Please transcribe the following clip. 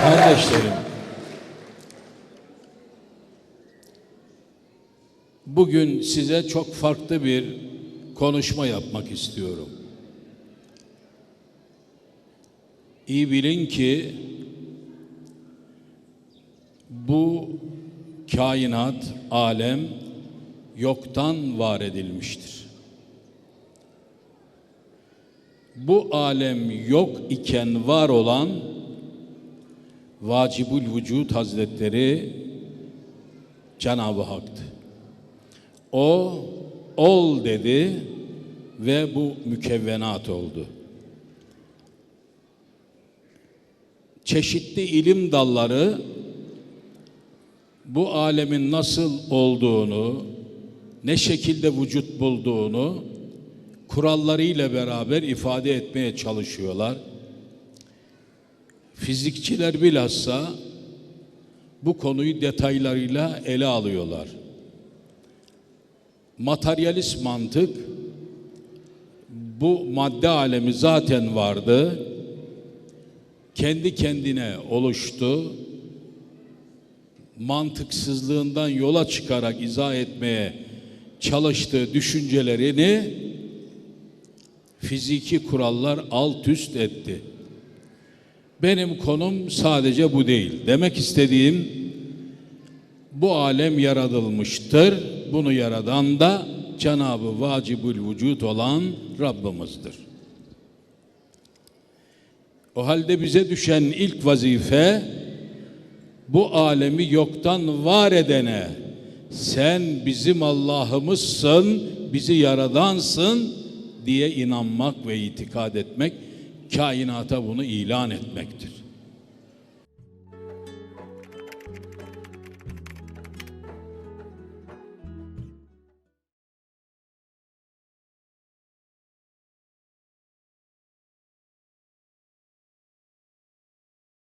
Kardeşlerim, bugün size çok farklı bir konuşma yapmak istiyorum. İyi bilin ki bu kainat, alem yoktan var edilmiştir. Bu alem yok iken var olan Vacibül Vücud Hazretleri Cenab-ı Hak'tı. O ol dedi ve bu mükevvenat oldu. Çeşitli ilim dalları bu alemin nasıl olduğunu, ne şekilde vücut bulduğunu kurallarıyla beraber ifade etmeye çalışıyorlar. Fizikçiler bilhassa bu konuyu detaylarıyla ele alıyorlar. Materyalist mantık bu madde alemi zaten vardı. Kendi kendine oluştu. Mantıksızlığından yola çıkarak izah etmeye çalıştığı düşüncelerini fiziki kurallar alt üst etti. Benim konum sadece bu değil. Demek istediğim bu alem yaratılmıştır. Bunu yaradan da Cenab-ı Vacibül Vücut olan Rabbimizdir. O halde bize düşen ilk vazife bu alemi yoktan var edene sen bizim Allah'ımızsın, bizi yaradansın diye inanmak ve itikad etmek, kainata bunu ilan etmektir.